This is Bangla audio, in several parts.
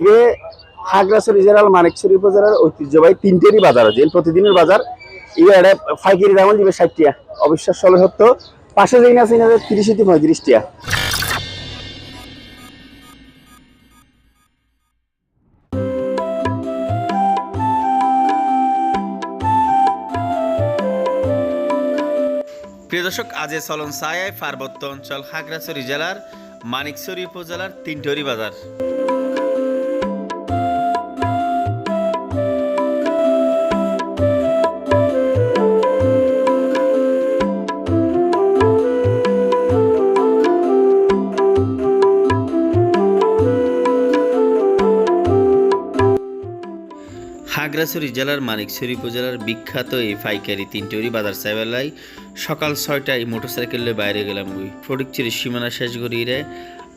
এ হাগরাছড়ি জেলার, মানিকছড়ি উপজেলার ঐতিহ্যবাহী তিনটেরই বাজার আছে। প্রতিদিনের বাজার ইয়ে এটা ফাইকারি দাম দিবে ষাট টিয়া অবিশ্বাস হলে সত্য পাশে যেই না চিনা তিরিশ থেকে পঁয়ত্রিশ টিয়া প্রিয় দর্শক, আজ চলন সায়ায় পার্বত্য অঞ্চল, খাগড়াছড়ি জেলার, মানিকছড়ি উপজেলার তিনটরি বাজার। খাগড়াছড়ি জেলার মানিকছড়ি উপজেলার বিখ্যাত এই পাইকারি তিনটরি বাজার সাইবেলায় সকাল ছয়টায় মোটরসাইকেলে বাইরে গেলাম ওই ফটিকছড়ির সীমানা শেষ গড়িয়ে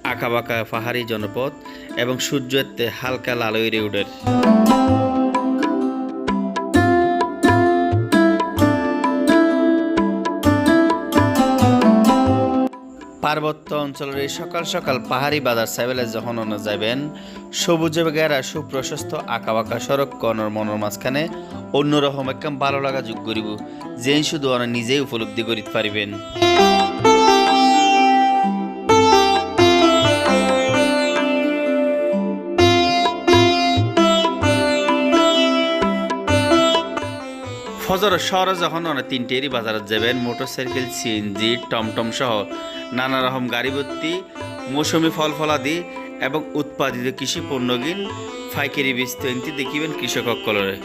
আঁকাবাঁকা পাহাড়ি জনপদ এবং সূর্যের হালকা লালইরে উডের পার্বত্য অঞ্চলের এই সকাল সকাল পাহাড়ি বাজার সাইবেলে যখন অন্য যাবেন সবুজে গেরা সুপ্রশস্ত আঁকা বাঁকা সড়ক কর্ণর মনের মাঝখানে অন্যরকম একদম ভালো লাগা যোগ করিব যে শুধু ওরা নিজেই উপলব্ধি করিতে পারিবেন। ফজর শহরে যখন অনেক তিনটেরই বাজারে যাবেন, মোটরসাইকেল সিএনজি টমটম সহ নানা রকম গাড়িবত্তি মৌসুমি ফল ফলাদি এবং উৎপাদিত কৃষি পণ্যগিন ফাইকারি বিস্তৃতি দেখিবেন কৃষক কলরে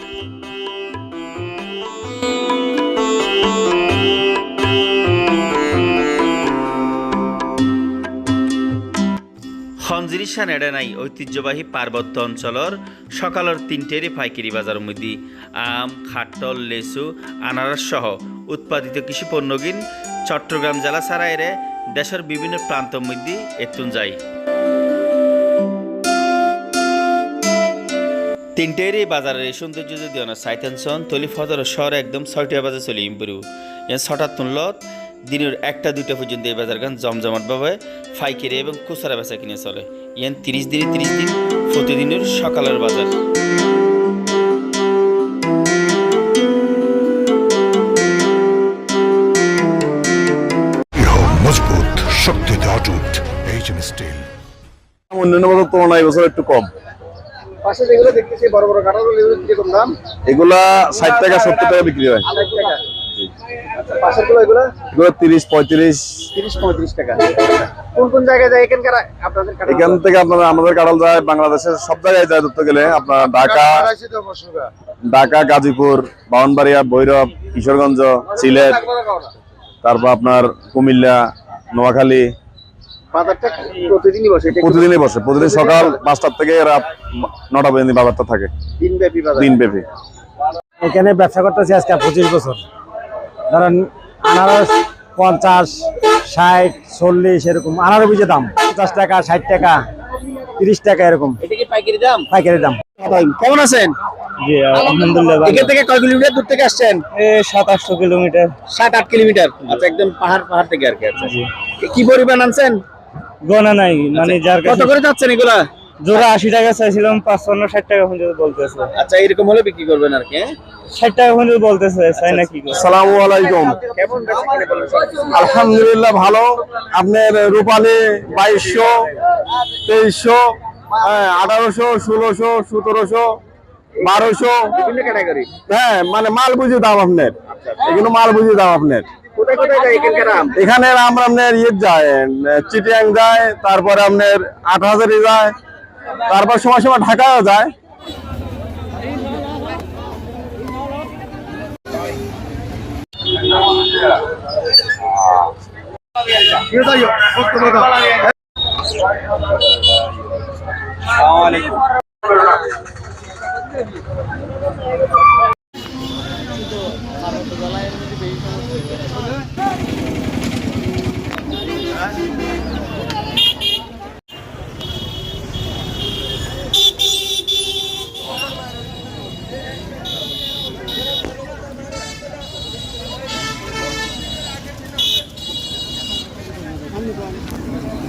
হঞ্জিরিশা নেড়ে নাই ঐতিহ্যবাহী পার্বত্য অঞ্চলের সকালের তিনটেরই পাইকারি বাজার মধ্যে আম খাটল লেসু আনারস সহ উৎপাদিত কৃষি পণ্যগিন চট্টগ্রাম জেলা ছাড়াইরে দেশের বিভিন্ন প্রান্তের মধ্যে এতুন যায়। বাজারের এই সৌন্দর্য যদি অনেক সাইতেনসন তলি ফদর শহরে একদম ছয়টা বাজে চলি ইম্পুরু এন ছটা তুললত দিনের একটা দুইটা পর্যন্ত এই বাজার গান জমজমাটভাবে ফাইকারি এবং খুচরা বেচা কিনে চলে। ইয়ান তিরিশ দিনে তিরিশ দিন প্রতিদিনের সকালের বাজার। দৃঢ় মজবুত শক্তিতে অটুট এইচ স্টিল অন্যান্য বছর তুলনায় এবছর একটু কম। পাশে যেগুলো দেখতেছি বড় বড় কাঁঠাল এগুলো কীরকম দাম? এগুলা ষাট টাকা সত্তর টাকা বিক্রি হয়। টাকা। আচ্ছা পাশেরগুলো এগুলো? এগুলো তিরিশ পঁয়ত্রিশ। তিরিশ পঁয়ত্রিশ টাকা। কোন কোন জায়গায় যায়? এখানকার আপনাদের এখান থেকে আপনার আমাদের কাঁঠাল যায় বাংলাদেশের সব জায়গায় যায় ধরতে গেলে। আপনার ঢাকা ঢাকা গাজীপুর বাউনবাড়িয়া ভৈরব কিশোরগঞ্জ সিলেট তারপর আপনার কুমিল্লা নোয়াখালী। প্রতিদিনই বসে? প্রতিদিনই বসে। প্রতিদিন সকাল পাঁচটার থেকে রাত নটা পর্যন্ত বাজারটা থাকে। দিনব্যাপী বাজার। দিনব্যাপী। এখানে ব্যবসা করতেছি আজকে পঁচিশ বছর। ধরেন আনারস পঞ্চাশ ষাট চল্লিশ এরকম। আনারস বুঝে দাম পঞ্চাশ টাকা ষাট টাকা তিরিশ টাকা এরকম। পাইকারি দাম? পাইকারি দাম। কেমন আছেন? জি আলহামদুলিল্লাহ এখান থেকে কয় কিলোমিটার দূর থেকে আসছেন? সাত আটশো কিলোমিটার। সাত আট কিলোমিটার? আচ্ছা একদম পাহাড় পাহাড় থেকে আর কি আচ্ছা। কি পরিমাণ আনছেন? গোনা নাই মানে যার কত করে যাচ্ছেন এগুলা? জোড়া আশি টাকা চাইছিলাম পাঁচপান্ন ষাট টাকা পর্যন্ত বলতেছে। আচ্ছা এরকম হলে বিক্রি করবেন আর কি হ্যাঁ? ষাট টাকা পর্যন্ত বলতেছে চাই না কি আলাইকুম। বলেন আলহামদুলিল্লাহ ভালো। আপনার রূপালী বাইশশো তেইশশো হ্যাঁ, আঠারোশো ষোলোশো সতেরোশো বারোশো। হ্যাঁ মানে মাল বুঝে দাম আপনার। এগুলো মাল বুঝে দাম আপনার। এখানে আমরা আপনার ইয়ে যায় চিটিয়াং যায় তারপরে আপনার আট হাজারি যায়। তারপর সময় সময় ঢাকাও যায়। আসসালামু আলাইকুম। Anne bari.